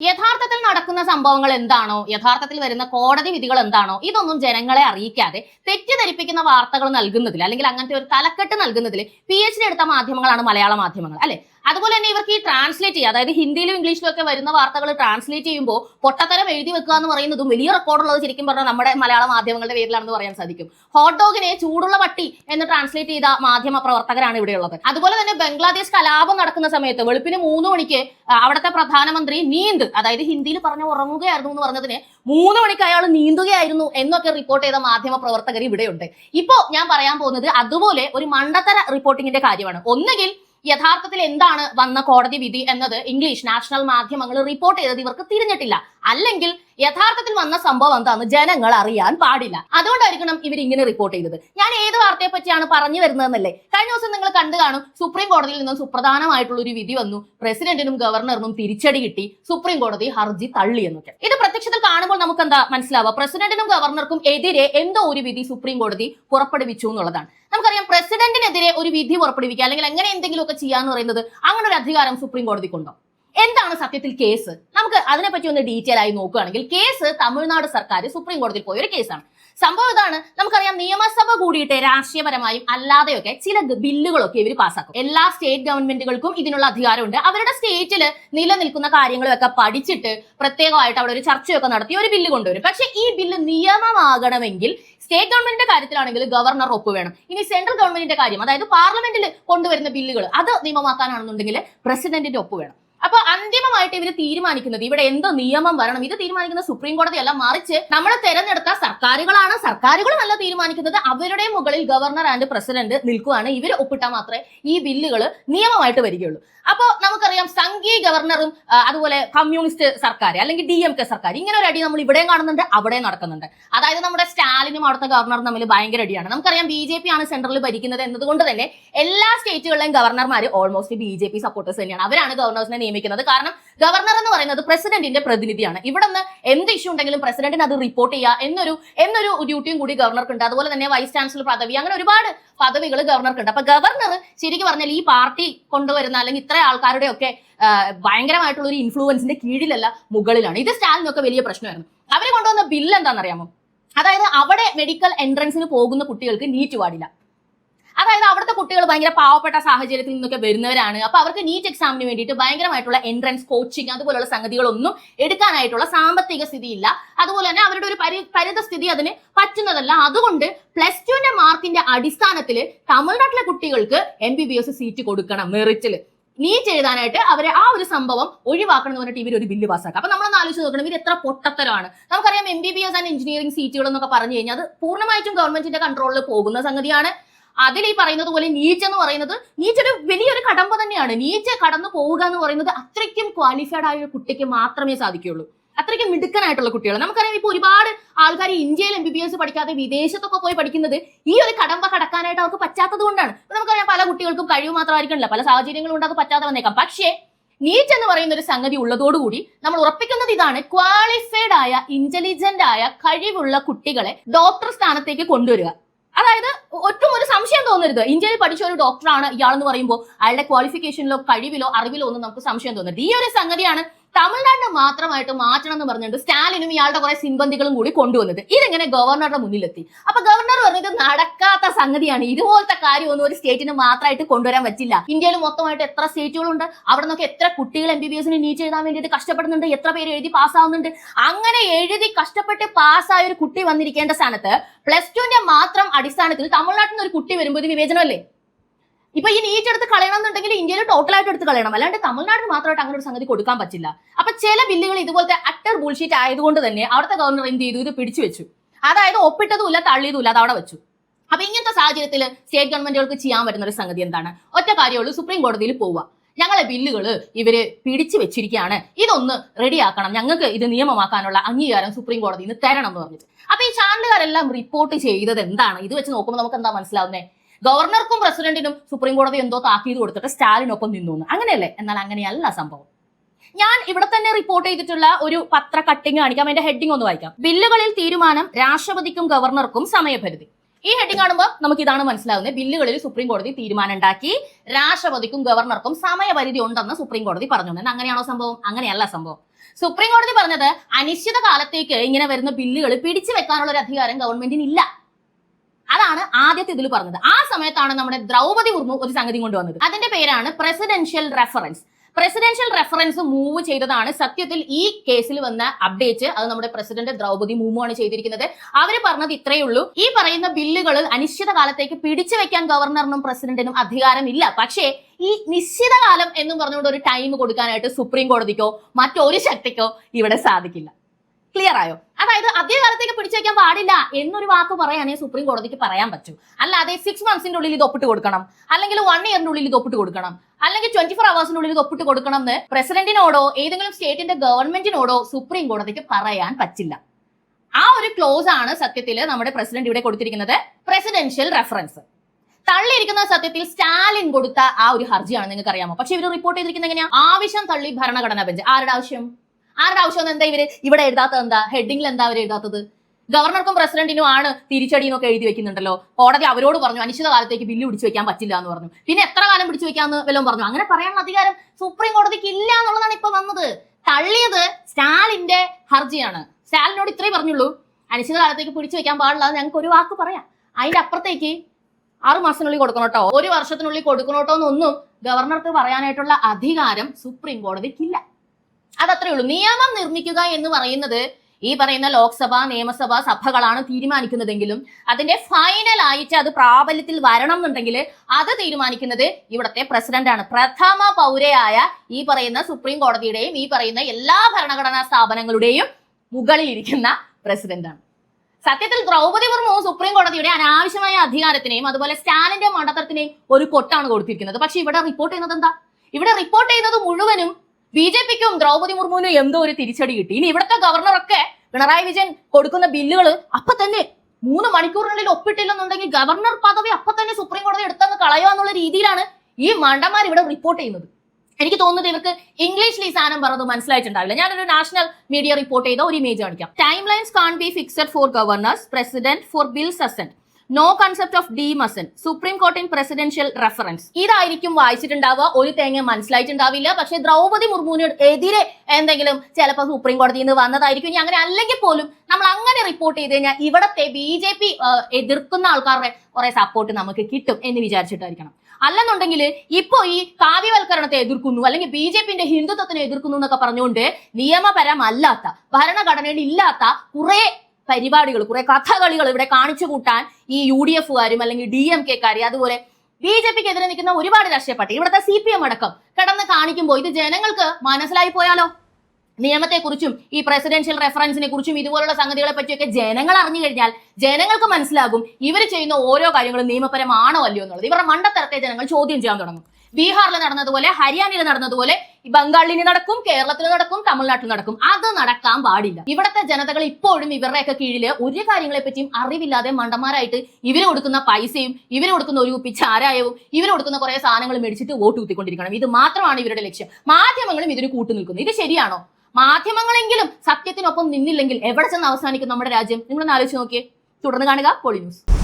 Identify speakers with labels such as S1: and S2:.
S1: യഥാർത്ഥത്തിൽ നടക്കുന്ന സംഭവങ്ങൾ എന്താണോ? യഥാർത്ഥത്തിൽ വരുന്ന കോടതി വിധികൾ എന്താണോ? ഇതൊന്നും ജനങ്ങളെ അറിയിക്കാതെ തെറ്റിദ്ധരിപ്പിക്കുന്ന വാർത്തകൾ നൽകുന്നതിൽ അല്ലെങ്കിൽ അങ്ങനത്തെ ഒരു തലക്കെട്ട് നൽകുന്നതിൽ പി എച്ച് ഡി എടുത്ത മാധ്യമങ്ങളാണ് മലയാള മാധ്യമങ്ങൾ അല്ലെ? അതുപോലെ തന്നെ ഇവർക്ക് ഈ ട്രാൻസ്ലേറ്റ് ചെയ്യുക. അതായത് ഹിന്ദിയിലും ഇംഗ്ലീഷിലും ഒക്കെ വരുന്ന വാർത്തകൾ ട്രാൻസ്ലേറ്റ് ചെയ്യുമ്പോൾ പൊട്ടത്തരം എഴുതി വെക്കുക എന്ന് പറയുന്നതും വലിയ റെക്കോർഡുള്ളത് ശരിക്കും പറഞ്ഞാൽ നമ്മുടെ മലയാള മാധ്യമങ്ങളുടെ പേരിലാണെന്ന് പറയാൻ സാധിക്കും. ഹോട്ട് ഡോഗിനെ ചൂടുള്ള പട്ടി എന്ന് ട്രാൻസ്ലേറ്റ് ചെയ്ത മാധ്യമ പ്രവർത്തകരാണ് ഇവിടെയുള്ളത് അതുപോലെ തന്നെ ബംഗ്ലാദേശ് കലാപം നടക്കുന്ന സമയത്ത് വെളുപ്പിന് മൂന്ന് മണിക്ക് അവിടുത്തെ പ്രധാനമന്ത്രി നീന്ത് അതായത് ഹിന്ദിയിൽ പറഞ്ഞ ഉറങ്ങുകയായിരുന്നു എന്ന് പറഞ്ഞതിന് മൂന്ന് മണിക്ക് അയാൾ നീന്തുകയായിരുന്നു എന്നൊക്കെ റിപ്പോർട്ട് ചെയ്ത മാധ്യമ പ്രവർത്തകർ ഇവിടെയുണ്ട്. ഇപ്പോൾ ഞാൻ പറയാൻ പോകുന്നത് അതുപോലെ ഒരു മണ്ടത്തര റിപ്പോർട്ടിങ്ങിന്റെ കാര്യമാണ്. ഒന്നുകിൽ യഥാർത്ഥത്തിൽ എന്താണ് വന്ന കോടതി വിധി എന്നത് ഇംഗ്ലീഷ് നാഷണൽ മാധ്യമങ്ങൾ റിപ്പോർട്ട് ചെയ്തത് ഇവർക്ക് തിരിഞ്ഞിട്ടില്ല. അല്ലെങ്കിൽ യഥാർത്ഥത്തിൽ വന്ന സംഭവം എന്താന്ന് ജനങ്ങൾ അറിയാൻ പാടില്ല. അതുകൊണ്ടായിരിക്കണം ഇവർ ഇങ്ങനെ റിപ്പോർട്ട് ചെയ്തത്. ഞാൻ ഏത് വാർത്തയെ പറ്റിയാണ് പറഞ്ഞു വരുന്നതെന്നല്ലേ? കഴിഞ്ഞ ദിവസം നിങ്ങൾ കണ്ടു കാണും സുപ്രീം കോടതിയിൽ നിന്നും സുപ്രധാനമായിട്ടുള്ള ഒരു വിധി വന്നു. പ്രസിഡന്റിനും ഗവർണറിനും തിരിച്ചടി കിട്ടി. സുപ്രീം കോടതി ഹർജി തള്ളി എന്നൊക്കെ. ഇത് പ്രത്യക്ഷത്തിൽ കാണുമ്പോൾ നമുക്ക് എന്താ മനസ്സിലാവുക? പ്രസിഡന്റിനും ഗവർണർക്കും എതിരെ എന്തോ ഒരു വിധി സുപ്രീം കോടതി പുറപ്പെടുവിച്ചു എന്നുള്ളതാണ്. നമുക്കറിയാം പ്രസിഡന്റിനെതിരെ ഒരു വിധി പുറപ്പെടുവിക്കുക അല്ലെങ്കിൽ എങ്ങനെ എന്തെങ്കിലുമൊക്കെ ചെയ്യാന്ന് പറയുന്നത് അങ്ങനെ ഒരു അധികാരം സുപ്രീം കോടതിക്കുണ്ടോ എന്താണ് സത്യത്തിൽ കേസ്? നമുക്ക് അതിനെപ്പറ്റി ഒന്ന് ഡീറ്റെയിൽ ആയി നോക്കുകയാണെങ്കിൽ കേസ് തമിഴ്നാട് സർക്കാർ സുപ്രീം കോടതിയിൽ പോയ ഒരു കേസാണ്. സംഭവം ഇതാണ്. നമുക്കറിയാം നിയമസഭ കൂടിയിട്ട് രാഷ്ട്രീയപരമായും അല്ലാതെയൊക്കെ ചില ബില്ലുകളൊക്കെ ഇവർ പാസ്സാക്കും എല്ലാ സ്റ്റേറ്റ് ഗവൺമെന്റുകൾക്കും ഇതിനുള്ള അധികാരമുണ്ട്. അവരുടെ സ്റ്റേറ്റിൽ നിലനിൽക്കുന്ന കാര്യങ്ങളൊക്കെ പഠിച്ചിട്ട് പ്രത്യേകമായിട്ട് അവിടെ ഒരു ചർച്ചയൊക്കെ നടത്തി ഒരു ബില്ല് കൊണ്ടുവരും. പക്ഷെ ഈ ബില്ല് നിയമമാകണമെങ്കിൽ സ്റ്റേറ്റ് ഗവൺമെന്റിന്റെ കാര്യത്തിലാണെങ്കിൽ ഗവർണർ ഒപ്പ് വേണം. ഇനി സെൻട്രൽ ഗവൺമെന്റിന്റെ കാര്യം അതായത് പാർലമെന്റിൽ കൊണ്ടുവരുന്ന ബില്ലുകൾ അത് നിയമമാക്കാനാണെന്നുണ്ടെങ്കിൽ പ്രസിഡന്റിന്റെ ഒപ്പ് വേണം. അപ്പൊ അന്തിമമായിട്ട് ഇവർ തീരുമാനിക്കുന്നത് ഇവിടെ എന്തോ നിയമം വരണം. ഇത് തീരുമാനിക്കുന്ന സുപ്രീം കോടതിയല്ല മറിച്ച് നമ്മൾ തെരഞ്ഞെടുത്ത സർക്കാരുകളാണ്. സർക്കാരുകളുമല്ല തീരുമാനിക്കുന്നത്. അവരുടെ മുകളിൽ ഗവർണർ ആൻഡ് പ്രസിഡന്റ് നിൽക്കുകയാണ് ഇവർ ഒപ്പിട്ടാൽ മാത്രമേ ഈ ബില്ലുകൾ നിയമമായിട്ട് വരികയുള്ളൂ. അപ്പോൾ നമുക്കറിയാം സംഘീയ ഗവർണറും അതുപോലെ കമ്മ്യൂണിസ്റ്റ് സർക്കാർ അല്ലെങ്കിൽ ഡി എം കെ സർക്കാർ ഇങ്ങനെ ഒരു അടി നമ്മൾ ഇവിടെയും കാണുന്നുണ്ട് അവിടെയും നടക്കുന്നുണ്ട്. അതായത് നമ്മുടെ സ്റ്റാലിനും അവിടുത്തെ ഗവർണറും തമ്മിൽ ഭയങ്കര അടിയാണ്. നമുക്കറിയാം ബി ജെ പി ആണ് സെൻട്രലിൽ ഭരിക്കുന്നത് എന്നതുകൊണ്ട് തന്നെ എല്ലാ സ്റ്റേറ്റുകളിലെയും ഗവർണർമാർ almost B J P supporters തന്നെയാണ്. അവരാണ് ഗവർണേഴ്സിനെ നിയമിക്കുന്നത്. കാരണം ഗവർണർ എന്ന് പറയുന്നത് പ്രസിഡന്റിന്റെ പ്രതിനിധിയാണ്. ഇവിടെ നിന്ന് എന്ത് ഇഷ്യൂ ഉണ്ടെങ്കിലും പ്രസിഡന്റിന് അത് റിപ്പോർട്ട് ചെയ്യുക എന്നൊരു എന്നൊരു ഡ്യൂട്ടിയും കൂടി ഗവർണർക്ക് ഉണ്ട് അതുപോലെ തന്നെ വൈസ് ചാൻസലർ പദവി അങ്ങനെ ഒരുപാട് പദവികൾ ഗവർണർക്ക് ഉണ്ട് അപ്പൊ ഗവർണർ ശരിക്കും പറഞ്ഞാൽ ഈ പാർട്ടി കൊണ്ടുവരുന്ന അല്ലെങ്കിൽ ഇത്ര ആൾക്കാരുടെ ഒക്കെ ഭയങ്കരമായിട്ടുള്ള ഒരു ഇൻഫ്ലുവൻസിന്റെ കീഴിലല്ല മുകളിലാണ്. ഇത് സ്റ്റാലിനൊക്കെ വലിയ പ്രശ്നമായിരുന്നു. അവർ കൊണ്ടുവന്ന ബില്ല് എന്താണെന്നറിയാമോ? അതായത് അവിടെ മെഡിക്കൽ എൻട്രൻസിന് പോകുന്ന കുട്ടികൾക്ക് നീറ്റ് പാടില്ല. അതായത് അവിടുത്തെ കുട്ടികൾ ഭയങ്കര പാവപ്പെട്ട സാഹചര്യത്തിൽ നിന്നൊക്കെ വരുന്നവരാണ്. അപ്പൊ അവർക്ക് നീറ്റ് എക്സാമിന് വേണ്ടിയിട്ട് ഭയങ്കരമായിട്ടുള്ള എൻട്രൻസ് കോച്ചിങ് അതുപോലുള്ള സംഗതികളൊന്നും എടുക്കാനായിട്ടുള്ള സാമ്പത്തിക സ്ഥിതിയില്ല. അതുപോലെ തന്നെ അവരുടെ ഒരു പരി പരിതസ്ഥിതി അതിന് പറ്റുന്നതല്ല. അതുകൊണ്ട് പ്ലസ് ടുവിന്റെ മാർക്കിന്റെ അടിസ്ഥാനത്തിൽ തമിഴ്നാട്ടിലെ കുട്ടികൾക്ക് M B B S seat കൊടുക്കണം മെറിറ്റിൽ നീറ്റ് എഴുതാനായിട്ട് അവരെ ആ ഒരു സംഭവം ഒഴിവാക്കണം എന്ന് പറഞ്ഞിട്ട് ഇവർ ഒരു ബില്ല് പാസ്സാക്കുക അപ്പൊ നമ്മളൊന്ന് ആലോചിച്ച് നോക്കണം ഇവർ എത്ര പൊട്ടത്തരമാണ്. നമുക്കറിയാം M B B S and engineering സീറ്റുകൾ എന്നൊക്കെ പറഞ്ഞു കഴിഞ്ഞാൽ അത് പൂർണമായിട്ടും ഗവൺമെന്റിന്റെ കൺട്രോളിൽ പോകുന്ന സംഗതിയാണ്. അതിൽ ഈ പറയുന്നത് പോലെ നീച്ച എന്ന് പറയുന്നത് ഒരു വലിയൊരു കടമ്പ തന്നെയാണ്. നീച്ച കടന്നു പോവുക എന്ന് പറയുന്നത് അത്രയ്ക്കും ക്വാളിഫൈഡ് ആയ ഒരു കുട്ടിക്ക് മാത്രമേ സാധിക്കുകയുള്ളൂ. അത്രയ്ക്കും മിടുക്കനായിട്ടുള്ള കുട്ടികൾ നമുക്കറിയാം ഇപ്പൊ ഒരുപാട് ആൾക്കാർ ഇന്ത്യയിൽ എം ബി ബി എസ് പഠിക്കാതെ വിദേശത്തൊക്കെ പോയി പഠിക്കുന്നത് ഈ ഒരു കടമ്പ കടക്കാനായിട്ട് അവർക്ക് പറ്റാത്തത് കൊണ്ടാണ്. നമുക്കറിയാം പല കുട്ടികൾക്കും കഴിവ് മാത്രമായിരിക്കണില്ല. പല സാഹചര്യങ്ങളും കൊണ്ട് അത് പറ്റാതെ വന്നേക്കാം. പക്ഷേ നീറ്റ് എന്ന് പറയുന്ന ഒരു സംഗതി ഉള്ളതോടുകൂടി നമ്മൾ ഉറപ്പിക്കുന്നത് ഇതാണ് ക്വാളിഫൈഡ് ആയ ഇന്റലിജന്റ് ആയ കഴിവുള്ള കുട്ടികളെ ഡോക്ടർ സ്ഥാനത്തേക്ക് കൊണ്ടുവരിക. അതായത് ഒട്ടും ഒരു സംശയം തോന്നരുത്. ഇന്ത്യയിൽ പഠിച്ച ഒരു ഡോക്ടറാണ് ഇയാളെന്ന് പറയുമ്പോൾ അയാളുടെ ക്വാളിഫിക്കേഷനിലോ കഴിവിലോ അറിവിലോ ഒന്നും നമുക്ക് സംശയം തോന്നരുത്. ഈ ഒരു സംഗതിയാണ് തമിഴ്നാടിനെ മാത്രമായിട്ട് മാറ്റണം എന്ന് പറഞ്ഞിട്ട് സ്റ്റാലിനും ഇയാളുടെ കുറെ സിമ്പന്തികളും കൂടി കൊണ്ടുവന്നത്. ഇതെങ്ങനെ ഗവർണറുടെ മുന്നിലെത്തി? അപ്പൊ ഗവർണർ പറഞ്ഞത് നടക്കാത്ത സംഗതിയാണ്. ഇതുപോലത്തെ കാര്യമൊന്നും ഒരു സ്റ്റേറ്റിന് മാത്രമായിട്ട് കൊണ്ടുവരാൻ പറ്റില്ല. ഇന്ത്യയിൽ മൊത്തമായിട്ട് എത്ര സ്റ്റേറ്റുകളുണ്ട്? അവിടെ നിന്നൊക്കെ എത്ര കുട്ടികൾ എം ബി ബി എസിന് നീറ്റ് എഴുതാൻ വേണ്ടിയിട്ട് കഷ്ടപ്പെടുന്നുണ്ട്? എത്ര പേര് എഴുതി പാസ്സാവുന്നുണ്ട്? അങ്ങനെ എഴുതി കഷ്ടപ്പെട്ട് പാസ്സായ ഒരു കുട്ടി വന്നിരിക്കേണ്ട സ്ഥാനത്ത് പ്ലസ് ടുവിന്റെ മാത്രം അടിസ്ഥാനത്തിൽ തമിഴ്നാട്ടിൽ നിന്ന് ഒരു കുട്ടി വരുമ്പോൾ ഇത് വിവേചനമല്ലേ? ഇപ്പൊ ഈ നീറ്റ് എടുത്ത് കളയണം എന്നുണ്ടെങ്കിൽ ഇന്ത്യയിൽ ടോട്ടലായിട്ട് എടുത്ത് കളയണം. അല്ലാണ്ട് തമിഴ്നാടിന് മാത്രമായിട്ട് അങ്ങനെ ഒരു സംഗതി കൊടുക്കാൻ പറ്റില്ല. അപ്പൊ ചില ബില്ലുകൾ ഇതുപോലത്തെ അട്ടർ ബുൾഷീറ്റ് ആയതുകൊണ്ട് തന്നെ അവിടുത്തെ ഗവർണർ എന്ത് ചെയ്തു? ഇത് പിടിച്ചു വെച്ചു. അതായത് ഒപ്പിട്ടതുമില്ല തള്ളിയതുമില്ല അത് അവിടെ വെച്ചു. അപ്പൊ ഇങ്ങനത്തെ സാഹചര്യത്തിൽ സ്റ്റേറ്റ് ഗവൺമെന്റുകൾക്ക് ചെയ്യാൻ പറ്റുന്ന ഒരു സംഗതി എന്താണ്? ഒറ്റ കാര്യമുള്ളൂ സുപ്രീം കോടതിയിൽ പോവുക. ഞങ്ങളെ ബില്ലുകൾ ഇവർ പിടിച്ചു വെച്ചിരിക്കുകയാണ്. ഇതൊന്ന് റെഡിയാക്കണം. ഞങ്ങൾക്ക് ഇത് നിയമമാക്കാനുള്ള അംഗീകാരം സുപ്രീം കോടതിയിൽ നിന്ന് തരണം എന്ന് പറഞ്ഞിട്ട്. അപ്പൊ ഈ ചാനലുകാരെല്ലാം റിപ്പോർട്ട് ചെയ്തത് എന്താണ്? ഇത് വെച്ച് നോക്കുമ്പോൾ നമുക്ക് എന്താ മനസ്സിലാവുന്നത് ഗവർണർക്കും പ്രസിഡന്റിനും സുപ്രീം കോടതി എന്തോ താക്കീത് കൊടുത്തിട്ട് സ്റ്റാലിനൊപ്പം നിന്നു. അങ്ങനെയല്ലേ? എന്നാൽ അങ്ങനെയല്ല സംഭവം. ഞാൻ ഇവിടെ തന്നെ റിപ്പോർട്ട് ചെയ്തിട്ടുള്ള ഒരു പത്ര കട്ടിങ് കാണിക്കാം. അതിന്റെ ഹെഡിങ് ഒന്ന് വായിക്കാം. ബില്ലുകളിൽ തീരുമാനം രാഷ്ട്രപതിക്കും ഗവർണർക്കും സമയപരിധി. ഈ ഹെഡിങ് കാണുമ്പോൾ നമുക്ക് ഇതാണ് മനസ്സിലാവുന്നത്. ബില്ലുകളിൽ സുപ്രീം കോടതി തീരുമാനം ഉണ്ടാക്കി രാഷ്ട്രപതിക്കും ഗവർണർക്കും സമയപരിധി ഉണ്ടെന്ന് സുപ്രീം കോടതി പറഞ്ഞു എന്നാൽ അങ്ങനെയാണോ സംഭവം? അങ്ങനെയല്ല സംഭവം. സുപ്രീം കോടതി പറഞ്ഞത് അനിശ്ചിത കാലത്തേക്ക് ഇങ്ങനെ വരുന്ന ബില്ലുകൾ പിടിച്ചു വെക്കാനുള്ള ഒരു അധികാരം ഗവൺമെന്റിന് ഇല്ല അതാണ് ആദ്യത്തെ ഇതിൽ പറഞ്ഞത്. ആ സമയത്താണ് നമ്മുടെ ദ്രൗപതി മുർമു ഒരു സംഗതി കൊണ്ടുവന്നത്. അതിന്റെ പേരാണ് presidential reference presidential reference move ചെയ്തതാണ് സത്യത്തിൽ ഈ കേസിൽ വന്ന അപ്ഡേറ്റ് അത് നമ്മുടെ പ്രസിഡന്റ് ദ്രൗപതി ആണ് ചെയ്തിരിക്കുന്നത്. അവർ പറഞ്ഞത് ഇത്രയേ ഉള്ളൂ. ഈ പറയുന്ന ബില്ലുകൾ അനിശ്ചിത കാലത്തേക്ക് പിടിച്ചു വെക്കാൻ ഗവർണറിനും പ്രസിഡന്റിനും അധികാരമില്ല. പക്ഷേ ഈ നിശ്ചിതകാലം എന്ന് പറഞ്ഞുകൊണ്ട് ഒരു ടൈം കൊടുക്കാനായിട്ട് സുപ്രീം കോടതിക്കോ മറ്റൊരു ശക്തിക്കോ ഇവിടെ സാധിക്കില്ല. ക്ലിയർ ആയോ? അതായത് അധികകാലത്തേക്ക് പിടിച്ചു വയ്ക്കാൻ പാടില്ല എന്നൊരു വാക്ക് പറയാനേ സുപ്രീം കോടതിക്ക് പറയാൻ പറ്റൂ. അല്ലാതെ സിക്സ് മന്ത്സിന്റെ ഉള്ളിൽ ഇത് ഒപ്പിട്ട് കൊടുക്കണം. അല്ലെങ്കിൽ വൺ ഇയറിന്റെ ഉള്ളിൽ ഇത് ഒപ്പിട്ട് കൊടുക്കണം. അല്ലെങ്കിൽ ട്വന്റി ഫോർ ഉള്ളിൽ ഇത് ഒപ്പിട്ട് കൊടുക്കണം എന്ന് പ്രസിഡന്റിനോടോ ഏതെങ്കിലും സ്റ്റേറ്റിന്റെ ഗവൺമെന്റിനോടോ സുപ്രീം കോടതിക്ക് പറയാൻ പറ്റില്ല. ആ ഒരു ക്ലോസ് ആണ് സത്യത്തിൽ നമ്മുടെ പ്രസിഡന്റ് ഇവിടെ കൊടുത്തിരിക്കുന്നത് പ്രസിഡൻഷ്യൽ റെഫറൻസ് തള്ളിയിരിക്കുന്ന സത്യത്തിൽ സ്റ്റാലിൻ കൊടുത്ത ആ ഒരു ഹർജിയാണ് നിങ്ങൾക്ക് അറിയാമോ പക്ഷെ ഇവർ റിപ്പോർട്ട് ചെയ്തിരിക്കുന്നത് എങ്ങനെയാ? ആവശ്യം തള്ളി ഭരണഘടനാ ബെഞ്ച് ആരുടെ ആവശ്യം? ആരുടെ ആവശ്യം എന്താ ഇവർ? ഇവിടെ എഴുതാത്തത് എന്താ? ഹെഡിങ്ങിൽ എന്താ അവർ എഴുതാത്തത്? ഗവർണർക്കും പ്രസിഡന്റിനും ആണ് തിരിച്ചടി എന്നൊക്കെ എഴുതി വെക്കുന്നുണ്ടല്ലോ. കോടതി അവരോട് പറഞ്ഞു അനിശ്ചിത കാലത്തേക്ക് ബില്ല് പിടിച്ചു വെക്കാൻ പറ്റില്ല എന്ന് പറഞ്ഞു. പിന്നെ എത്ര കാലം പിടിച്ചു വെക്കാന്ന് വല്ലതും പറഞ്ഞു. അങ്ങനെ പറയാനുള്ള അധികാരം സുപ്രീം കോടതിക്ക് ഇല്ല എന്നുള്ളതാണ് ഇപ്പൊ വന്നത്. തള്ളിയത് സ്റ്റാലിന്റെ ഹർജിയാണ്. സ്റ്റാലിനോട് ഇത്രേ പറഞ്ഞുള്ളൂ. അനിശ്ചിത കാലത്തേക്ക് പിടിച്ചു വെക്കാൻ പാടില്ല ഞങ്ങൾക്ക് ഒരു വാക്ക് പറയാം. അതിന്റെ അപ്പുറത്തേക്ക് ആറു മാസത്തിനുള്ളിൽ കൊടുക്കണം കേട്ടോ. ഒരു വർഷത്തിനുള്ളിൽ കൊടുക്കണോട്ടോ എന്നൊന്നും ഗവർണർക്ക് പറയാനായിട്ടുള്ള അധികാരം സുപ്രീം കോടതിക്കില്ല. അതത്രേ ഉള്ളൂ. നിയമം നിർമ്മിക്കുക എന്ന് പറയുന്നത് ഈ പറയുന്ന ലോക്സഭ നിയമസഭ സഭകളാണ് തീരുമാനിക്കുന്നതെങ്കിലും അതിന്റെ ഫൈനൽ ആയിട്ട് അത് പ്രാബല്യത്തിൽ വരണം എന്നുണ്ടെങ്കിൽ അത് തീരുമാനിക്കുന്നത് ഇവിടുത്തെ പ്രസിഡന്റാണ് പ്രഥമ പൗരയായ ഈ പറയുന്ന സുപ്രീം കോടതിയുടെയും ഈ പറയുന്ന എല്ലാ ഭരണഘടനാ സ്ഥാപനങ്ങളുടെയും മുകളിൽ ഇരിക്കുന്ന പ്രസിഡന്റാണ് സത്യത്തിൽ ദ്രൗപദി മുർമു സുപ്രീം കോടതിയുടെ അനാവശ്യമായ അധികാരത്തിനെയും അതുപോലെ സ്റ്റാലിന്റെ മണ്ഡലത്തിനെയും ഒരു കൊട്ടാണ് കൊടുത്തിരിക്കുന്നത്. പക്ഷെ ഇവിടെ റിപ്പോർട്ട് ചെയ്യുന്നത് എന്താ? ഇവിടെ റിപ്പോർട്ട് ചെയ്യുന്നത് മുഴുവനും ബി ജെ പിക്കും ദ്രൗപതി മുർമുവിനും എന്തോ ഒരു തിരിച്ചടി കിട്ടി. ഇനി ഇവിടുത്തെ ഗവർണറൊക്കെ പിണറായി വിജയൻ കൊടുക്കുന്ന ബില്ലുകൾ അപ്പൊ തന്നെ മൂന്ന് മണിക്കൂറിനുള്ളിൽ ഒപ്പിട്ടില്ലെന്നുണ്ടെങ്കിൽ ഗവർണർ പദവി അപ്പൊ തന്നെ സുപ്രീം കോടതി എടുത്തെന്ന് കളയുക എന്നുള്ള രീതിയിലാണ് ഈ മണ്ടന്മാർ ഇവിടെ റിപ്പോർട്ട് ചെയ്യുന്നത്. എനിക്ക് തോന്നുന്നത് ഇവർക്ക് ഇംഗ്ലീഷിൽ ഈ സാധനം പറഞ്ഞത് മനസ്സിലായിട്ടുണ്ടാവില്ല. ഞാനൊരു നാഷണൽ മീഡിയ റിപ്പോർട്ട് ചെയ്ത ഒരു ഇമേജ് കാണിക്കാം. Time lines can be fixed for governors president for bill assent no concept of D മസൻ supreme കോർട്ടിൻ പ്രസിഡൻഷ്യൽ റെഫറൻസ് ഇതായിരിക്കും വായിച്ചിട്ടുണ്ടാവുക. ഒരു തേങ്ങ മനസ്സിലായിട്ടുണ്ടാവില്ല. പക്ഷെ ദ്രൗപദി മുർമുവിന് എതിരെ എന്തെങ്കിലും ചിലപ്പോൾ സുപ്രീം കോടതിയിൽ നിന്ന് വന്നതായിരിക്കും. ഇനി അങ്ങനെ അല്ലെങ്കിൽ പോലും നമ്മൾ അങ്ങനെ റിപ്പോർട്ട് ചെയ്ത് കഴിഞ്ഞാൽ ഇവിടത്തെ ബി ജെ പി എതിർക്കുന്ന ആൾക്കാരുടെ കുറെ സപ്പോർട്ട് നമുക്ക് കിട്ടും എന്ന് വിചാരിച്ചിട്ടായിരിക്കണം. അല്ലെന്നുണ്ടെങ്കിൽ ഇപ്പോ ഈ കാവ്യവൽക്കരണത്തെ എതിർക്കുന്നു. അല്ലെങ്കിൽ ബി ജെ പിന്റെ ഹിന്ദുത്വത്തിനെ എതിർക്കുന്നു എന്നൊക്കെ പറഞ്ഞുകൊണ്ട് നിയമപരമല്ലാത്ത ഭരണഘടനയിൽ ഇല്ലാത്ത കുറെ പരിപാടികൾ കുറെ കഥകളികൾ ഇവിടെ കാണിച്ചു കൂട്ടാൻ ഈ യു ഡി എഫുകാരും അല്ലെങ്കിൽ ഡി എം കെക്കാരും അതുപോലെ ബി ജെ പിക്ക് എതിരെ നിൽക്കുന്ന ഒരുപാട് രാഷ്ട്രീയ പാർട്ടി ഇവിടുത്തെ സി പി എം അടക്കം കിടന്ന് കാണിക്കുമ്പോൾ ഇത് ജനങ്ങൾക്ക് മനസ്സിലായി പോയാലോ? നിയമത്തെക്കുറിച്ചും ഈ പ്രസിഡൻഷ്യൽ റെഫറൻസിനെ കുറിച്ചും ഇതുപോലുള്ള സംഗതികളെ പറ്റിയൊക്കെ ജനങ്ങൾ അറിഞ്ഞു കഴിഞ്ഞാൽ ജനങ്ങൾക്ക് മനസ്സിലാകും ഇവർ ചെയ്യുന്ന ഓരോ കാര്യങ്ങളും നിയമപരമാണോ അല്ലയോ എന്നുള്ളത്. ഇവരുടെ മണ്ടത്തരത്തെ ജനങ്ങൾ ചോദ്യം ചെയ്യാൻ തുടങ്ങും. ബീഹാറിൽ നടന്നതുപോലെ ഹരിയാനയിൽ നടന്നതുപോലെ ഈ ബംഗാളിൽ നടക്കും കേരളത്തിൽ നടക്കും തമിഴ്നാട്ടിൽ നടക്കും. അത് നടക്കാൻ പാടില്ല. ഇവിടത്തെ ജനതകൾ ഇപ്പോഴും ഇവരുടെയൊക്കെ കീഴിൽ ഒരു കാര്യങ്ങളെ പറ്റിയും അറിവില്ലാതെ മണ്ടന്മാരായിട്ട് ഇവർ കൊടുക്കുന്ന പൈസയും ഇവർ കൊടുക്കുന്ന ഒരു കുപ്പി ചാരായവും ഇവർ കൊടുക്കുന്ന കുറെ സാധനങ്ങൾ മേടിച്ചിട്ട് വോട്ട് കുത്തിക്കൊണ്ടിരിക്കണം. ഇത് മാത്രമാണ് ഇവരുടെ ലക്ഷ്യം. മാധ്യമങ്ങളും ഇതിന് കൂട്ടു നിൽക്കുന്നു. ഇത് ശരിയാണോ? മാധ്യമങ്ങളെങ്കിലും സത്യത്തിനൊപ്പം നിന്നില്ലെങ്കിൽ എവിടെ ചെന്ന് അവസാനിക്കും നമ്മുടെ രാജ്യം? നിങ്ങളൊന്ന് ആലോചിച്ച് നോക്കിയേ. തുടർന്ന് കാണുക പോളി ന്യൂസ്